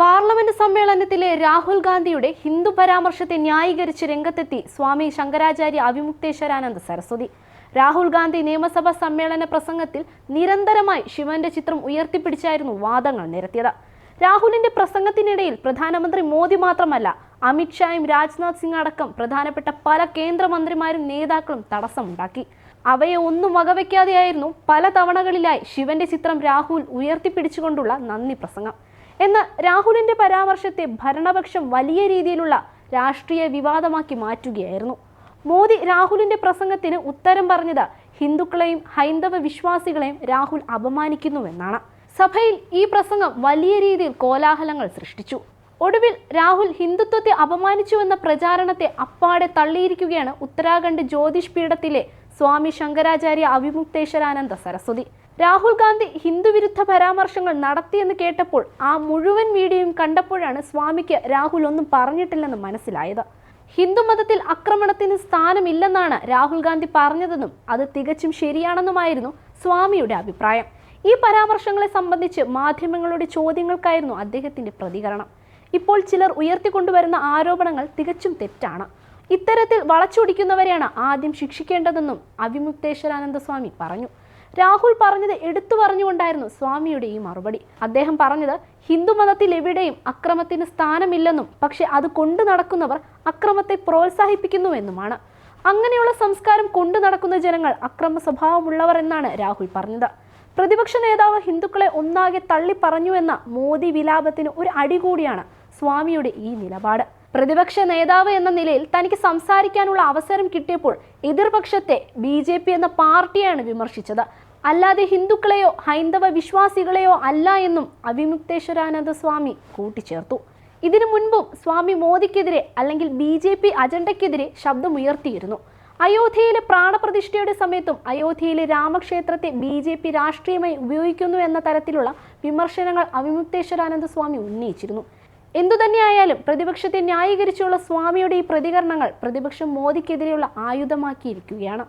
Parliament സമ്മേളനത്തിലെ Rahul ഗാന്ധിയുടെ ഹിന്ദു പരാമർശത്തെ ന്യായീകരിച്ച് രംഗത്തെത്തി സ്വാമി ശങ്കരാചാര്യ അഭിമുക്തേശ്വരാനന്ദ സരസ്വതി. രാഹുൽ ഗാന്ധി നിയമസഭാ സമ്മേളന പ്രസംഗത്തിൽ നിരന്തരമായി ശിവന്റെ ചിത്രം ഉയർത്തിപ്പിടിച്ചായിരുന്നു വാദങ്ങൾ നിരത്തിയത്. രാഹുലിന്റെ പ്രസംഗത്തിനിടയിൽ പ്രധാനമന്ത്രി മോദി മാത്രമല്ല അമിത്ഷായും രാജ്നാഥ് സിംഗ് അടക്കം പ്രധാനപ്പെട്ട പല കേന്ദ്രമന്ത്രിമാരും നേതാക്കളും തടസ്സമുണ്ടാക്കി. അവയെ ഒന്നും വകവയ്ക്കാതെയായിരുന്നു പല തവണകളിലായി ശിവന്റെ ചിത്രം രാഹുൽ ഉയർത്തിപ്പിടിച്ചുകൊണ്ടുള്ള നന്ദി പ്രസംഗം. എന്നാൽ രാഹുലിന്റെ പരാമർശത്തെ ഭരണപക്ഷം വലിയ രീതിയിലുള്ള രാഷ്ട്രീയ വിവാദമാക്കി മാറ്റുകയായിരുന്നു. മോദി രാഹുലിന്റെ പ്രസംഗത്തിന് ഉത്തരം പറഞ്ഞത് ഹിന്ദുക്കളെയും ഹൈന്ദവ വിശ്വാസികളെയും രാഹുൽ അപമാനിക്കുന്നുവെന്നാണ്. സഭയിൽ ഈ പ്രസംഗം വലിയ രീതിയിൽ കോലാഹലങ്ങൾ സൃഷ്ടിച്ചു. ഒടുവിൽ രാഹുൽ ഹിന്ദുത്വത്തെ അപമാനിച്ചുവെന്ന പ്രചാരണത്തെ അപ്പാടെ തള്ളിയിരിക്കുകയാണ് ഉത്തരാഖണ്ഡ് ജ്യോതിഷ് പീഠത്തിലെ സ്വാമി ശങ്കരാചാര്യ അവിമുക്തേശ്വരാനന്ദ സരസ്വതി. രാഹുൽ ഗാന്ധി ഹിന്ദുവിരുദ്ധ പരാമർശങ്ങൾ നടത്തിയെന്ന് കേട്ടപ്പോൾ ആ മുഴുവൻ വീഡിയോയും കണ്ടപ്പോഴാണ് സ്വാമിക്ക് രാഹുൽ ഒന്നും പറഞ്ഞിട്ടില്ലെന്ന് മനസ്സിലായത്. ഹിന്ദുമതത്തിൽ ആക്രമണത്തിന് സ്ഥാനമില്ലെന്നാണ് രാഹുൽ ഗാന്ധി പറഞ്ഞതെന്നും അത് തികച്ചും ശരിയാണെന്നുമായിരുന്നു സ്വാമിയുടെ അഭിപ്രായം. ഈ പരാമർശങ്ങളെ സംബന്ധിച്ച് മാധ്യമങ്ങളുടെ ചോദ്യങ്ങൾക്കായിരുന്നു അദ്ദേഹത്തിന്റെ പ്രതികരണം. ഇപ്പോൾ ചിലർ ഉയർത്തിക്കൊണ്ടുവരുന്ന ആരോപണങ്ങൾ തികച്ചും തെറ്റാണ്. ഇത്തരത്തിൽ വളച്ചൊടിക്കുന്നവരെയാണ് ആദ്യം ശിക്ഷിക്കേണ്ടതെന്നും അവിമുക്തേശ്വരാനന്ദ സ്വാമി പറഞ്ഞു. രാഹുൽ പറഞ്ഞത് എടുത്തു പറഞ്ഞുകൊണ്ടായിരുന്നു സ്വാമിയുടെ ഈ മറുപടി. അദ്ദേഹം പറഞ്ഞത് ഹിന്ദുമതത്തിൽ എവിടെയും അക്രമത്തിന് സ്ഥാനമില്ലെന്നും പക്ഷെ അത് കൊണ്ടു നടക്കുന്നവർ അക്രമത്തെ പ്രോത്സാഹിപ്പിക്കുന്നുവെന്നുമാണ് അങ്ങനെയുള്ള സംസ്കാരം കൊണ്ടു നടക്കുന്ന ജനങ്ങൾ അക്രമ സ്വഭാവമുള്ളവർ എന്നാണ് രാഹുൽ പറഞ്ഞത്. പ്രതിപക്ഷ നേതാവ് ഹിന്ദുക്കളെ ഒന്നാകെ തള്ളി പറഞ്ഞുവെന്ന മോദി വിലാപത്തിന് ഒരു അടികൂടിയാണ് സ്വാമിയുടെ ഈ നിലപാട്. പ്രതിപക്ഷ നേതാവ് എന്ന നിലയിൽ തനിക്ക് സംസാരിക്കാനുള്ള അവസരം കിട്ടിയപ്പോൾ എതിർപക്ഷത്തെ ബി ജെ പി എന്ന പാർട്ടിയാണ് വിമർശിച്ചത്. അല്ലാതെ ഹിന്ദുക്കളെയോ ഹൈന്ദവ വിശ്വാസികളെയോ അല്ല എന്നും അവിമുക്തേശ്വരാനന്ദ സ്വാമി കൂട്ടിച്ചേർത്തു. ഇതിനു മുൻപും സ്വാമി മോദിക്കെതിരെ അല്ലെങ്കിൽ ബി ജെ പി അജണ്ടയ്ക്കെതിരെ ശബ്ദമുയർത്തിയിരുന്നു. അയോധ്യയിലെ പ്രാണപ്രതിഷ്ഠയുടെ സമയത്തും അയോധ്യയിലെ രാമക്ഷേത്രത്തെ ബി ജെ പി രാഷ്ട്രീയമായി ഉപയോഗിക്കുന്നു എന്ന തരത്തിലുള്ള വിമർശനങ്ങൾ അവിമുക്തേശ്വരാനന്ദ സ്വാമി ഉന്നയിച്ചിരുന്നു. എന്തുതന്നെയായാലും പ്രതിപക്ഷത്തെ ന്യായീകരിച്ചുള്ള സ്വാമിയുടെ ഈ പ്രതികരണങ്ങൾ പ്രതിപക്ഷം മോദിക്കെതിരെയുള്ള ആയുധമാക്കിയിരിക്കുകയാണ്.